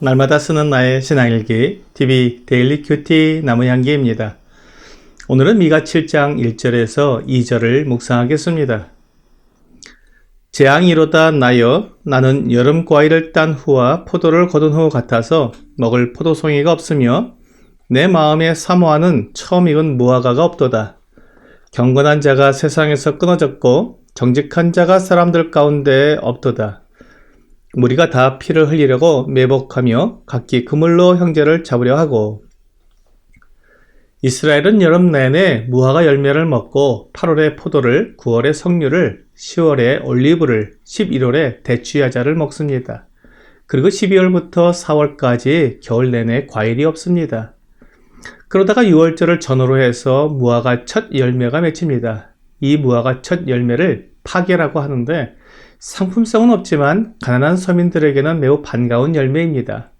날마다 쓰는 나의 신앙일기 TV 데일리 큐티 나무향기입니다. 오늘은 미가 7장 1절에서 2절을 묵상하겠습니다. 재앙이 이로다 나여 나는 여름 과일을 딴 후와 포도를 거둔 후 같아서 먹을 포도송이가 없으며 내 마음에 사모하는 처음 익은 무화과가 없도다. 경건한 자가 세상에서 끊어졌고 정직한 자가 사람들 가운데 없도다. 무리가 다 피를 흘리려고 매복하며 각기 그물로 형제를 잡으려 하고 이스라엘은 여름 내내 무화과 열매를 먹고 8월에 포도를, 9월에 석류를, 10월에 올리브를, 11월에 대추야자를 먹습니다. 그리고 12월부터 4월까지 겨울 내내 과일이 없습니다. 그러다가 6월절을 전후로 해서 무화과 첫 열매가 맺힙니다. 이 무화과 첫 열매를 파계라고 하는데 상품성은 없지만 가난한 서민들에게는 매우 반가운 열매입니다.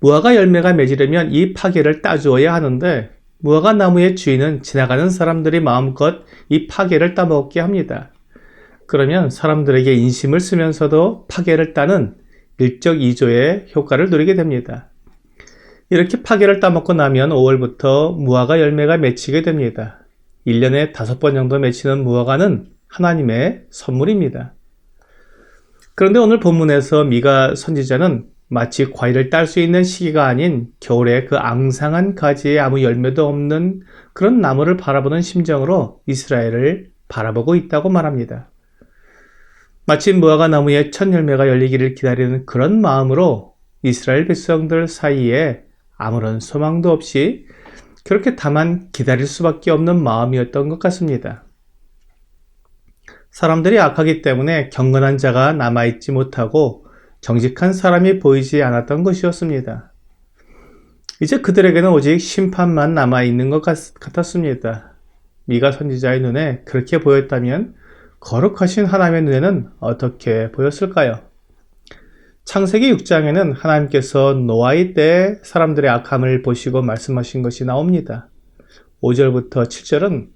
무화과 열매가 맺으려면 이 파계를 따주어야 하는데 무화과 나무의 주인은 지나가는 사람들이 마음껏 이 파계를 따먹게 합니다. 그러면 사람들에게 인심을 쓰면서도 파계를 따는 일적이조의 효과를 누리게 됩니다. 이렇게 파계를 따먹고 나면 5월부터 무화과 열매가 맺히게 됩니다. 1년에 5번 정도 맺히는 무화과는 하나님의 선물입니다. 그런데 오늘 본문에서 미가 선지자는 마치 과일을 딸 수 있는 시기가 아닌 겨울에 그 앙상한 가지에 아무 열매도 없는 그런 나무를 바라보는 심정으로 이스라엘을 바라보고 있다고 말합니다. 마치 무화과 나무에 첫 열매가 열리기를 기다리는 그런 마음으로 이스라엘 백성들 사이에 아무런 소망도 없이 그렇게 다만 기다릴 수밖에 없는 마음이었던 것 같습니다. 사람들이 악하기 때문에 경건한 자가 남아있지 못하고 정직한 사람이 보이지 않았던 것이었습니다. 이제 그들에게는 오직 심판만 남아있는 것 같, 같았습니다. 미가 선지자의 눈에 그렇게 보였다면 거룩하신 하나님의 눈에는 어떻게 보였을까요? 창세기 6장에는 하나님께서 노아의 때 사람들의 악함을 보시고 말씀하신 것이 나옵니다. 5절부터 7절은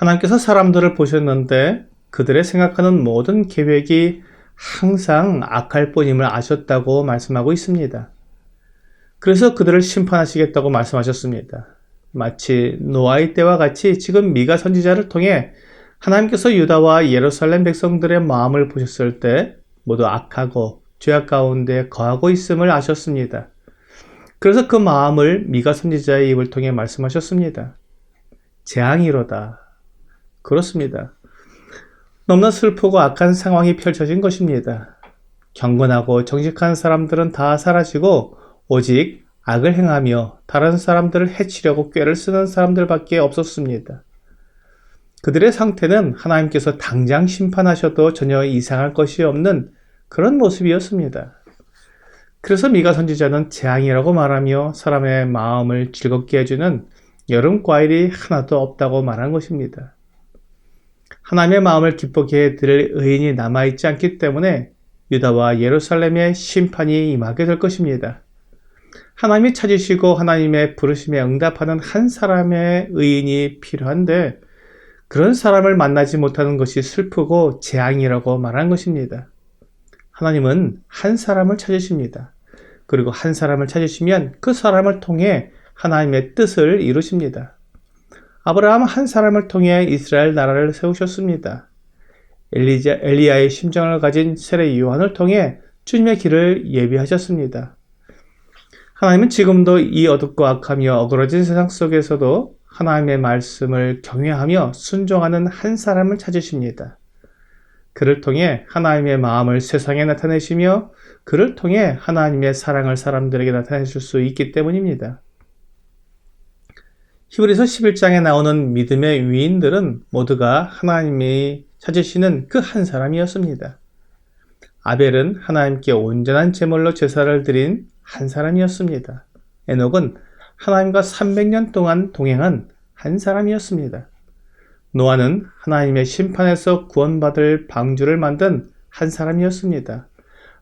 하나님께서 사람들을 보셨는데 그들의 생각하는 모든 계획이 항상 악할 뿐임을 아셨다고 말씀하고 있습니다. 그래서 그들을 심판하시겠다고 말씀하셨습니다. 마치 노아의 때와 같이 지금 미가 선지자를 통해 하나님께서 유다와 예루살렘 백성들의 마음을 보셨을 때 모두 악하고 죄악 가운데 거하고 있음을 아셨습니다. 그래서 그 마음을 미가 선지자의 입을 통해 말씀하셨습니다. 재앙이로다. 그렇습니다. 너무나 슬프고 악한 상황이 펼쳐진 것입니다. 경건하고 정직한 사람들은 다 사라지고 오직 악을 행하며 다른 사람들을 해치려고 꾀를 쓰는 사람들밖에 없었습니다. 그들의 상태는 하나님께서 당장 심판하셔도 전혀 이상할 것이 없는 그런 모습이었습니다. 그래서 미가 선지자는 재앙이라고 말하며 사람의 마음을 즐겁게 해주는 여름 과일이 하나도 없다고 말한 것입니다. 하나님의 마음을 기쁘게 해드릴 의인이 남아있지 않기 때문에 유다와 예루살렘의 심판이 임하게 될 것입니다. 하나님이 찾으시고 하나님의 부르심에 응답하는 한 사람의 의인이 필요한데 그런 사람을 만나지 못하는 것이 슬프고 재앙이라고 말한 것입니다. 하나님은 한 사람을 찾으십니다. 그리고 한 사람을 찾으시면 그 사람을 통해 하나님의 뜻을 이루십니다. 아브라함 한 사람을 통해 이스라엘 나라를 세우셨습니다. 엘리자, 엘리야의 심정을 가진 세례 요한을 통해 주님의 길을 예비하셨습니다. 하나님은 지금도 이 어둡고 악하며 어그러진 세상 속에서도 하나님의 말씀을 경외하며 순종하는 한 사람을 찾으십니다. 그를 통해 하나님의 마음을 세상에 나타내시며 그를 통해 하나님의 사랑을 사람들에게 나타내실 수 있기 때문입니다. 히브리서 11장에 나오는 믿음의 위인들은 모두가 하나님이 찾으시는 그 한 사람이었습니다. 아벨은 하나님께 온전한 제물로 제사를 드린 한 사람이었습니다. 에녹은 하나님과 300년 동안 동행한 한 사람이었습니다. 노아는 하나님의 심판에서 구원받을 방주를 만든 한 사람이었습니다.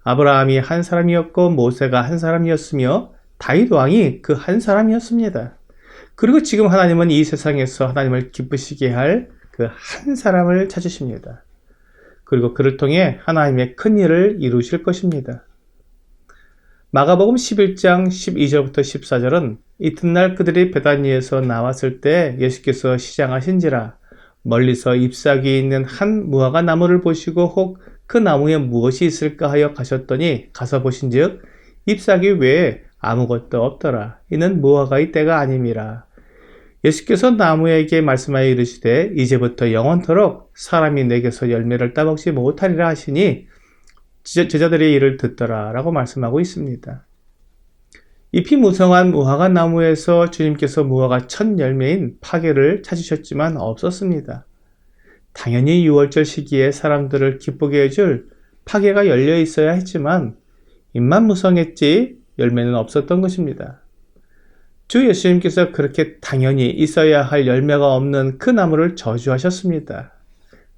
아브라함이 한 사람이었고 모세가 한 사람이었으며 다윗 왕이 그 한 사람이었습니다. 그리고 지금 하나님은 이 세상에서 하나님을 기쁘시게 할 그 한 사람을 찾으십니다. 그리고 그를 통해 하나님의 큰 일을 이루실 것입니다. 마가복음 11장 12절부터 14절은 이튿날 그들이 베다니에서 나왔을 때 예수께서 시장하신지라 멀리서 잎사귀에 있는 한 무화과 나무를 보시고 혹 그 나무에 무엇이 있을까 하여 가셨더니 가서 보신즉 잎사귀 외에 아무것도 없더라. 이는 무화과의 때가 아님이라. 예수께서 나무에게 말씀하여 이르시되 이제부터 영원토록 사람이 내게서 열매를 따먹지 못하리라 하시니 제자들의 이를 듣더라 라고 말씀하고 있습니다. 잎이 무성한 무화과 나무에서 주님께서 무화과 첫 열매인 파괴를 찾으셨지만 없었습니다. 당연히 6월절 시기에 사람들을 기쁘게 해줄 파괴가 열려 있어야 했지만 잎만 무성했지 열매는 없었던 것입니다. 주 예수님께서 그렇게 당연히 있어야 할 열매가 없는 그 나무를 저주하셨습니다.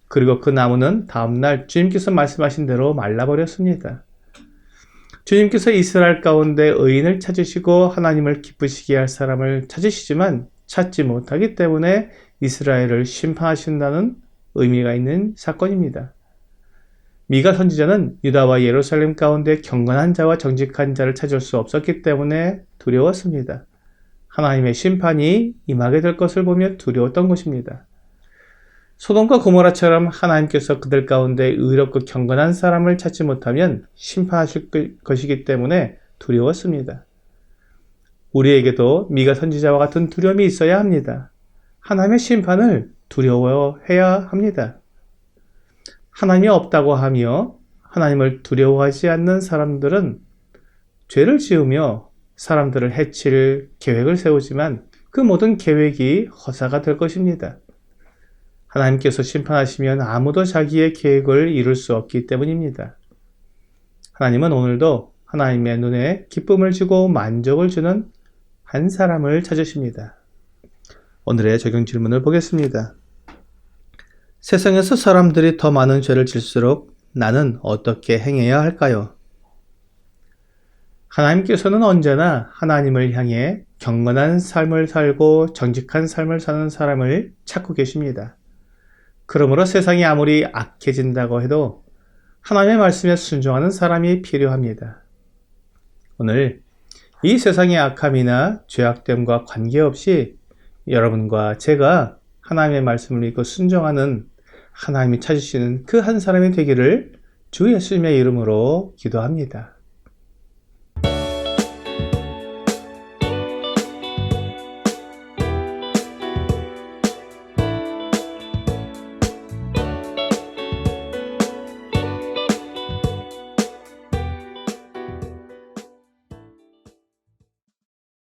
그리고 그 나무는 다음날 주님께서 말씀하신 대로 말라버렸습니다. 주님께서 이스라엘 가운데 의인을 찾으시고 하나님을 기쁘시게 할 사람을 찾으시지만 찾지 못하기 때문에 이스라엘을 심판하신다는 의미가 있는 사건입니다. 미가 선지자는 유다와 예루살렘 가운데 경건한 자와 정직한 자를 찾을 수 없었기 때문에 두려웠습니다. 하나님의 심판이 임하게 될 것을 보며 두려웠던 것입니다. 소돔과 고모라처럼 하나님께서 그들 가운데 의롭고 경건한 사람을 찾지 못하면 심판하실 것이기 때문에 두려웠습니다. 우리에게도 미가 선지자와 같은 두려움이 있어야 합니다. 하나님의 심판을 두려워해야 합니다. 하나님이 없다고 하며 하나님을 두려워하지 않는 사람들은 죄를 지으며 사람들을 해칠 계획을 세우지만 그 모든 계획이 허사가 될 것입니다. 하나님께서 심판하시면 아무도 자기의 계획을 이룰 수 없기 때문입니다. 하나님은 오늘도 하나님의 눈에 기쁨을 주고 만족을 주는 한 사람을 찾으십니다. 오늘의 적용 질문을 보겠습니다. 세상에서 사람들이 더 많은 죄를 질수록 나는 어떻게 행해야 할까요? 하나님께서는 언제나 하나님을 향해 경건한 삶을 살고 정직한 삶을 사는 사람을 찾고 계십니다. 그러므로 세상이 아무리 악해진다고 해도 하나님의 말씀에 순종하는 사람이 필요합니다. 오늘 이 세상의 악함이나 죄악됨과 관계없이 여러분과 제가 하나님의 말씀을 읽고 순종하는 하나님이 찾으시는 그 한 사람이 되기를 주 예수님의 이름으로 기도합니다.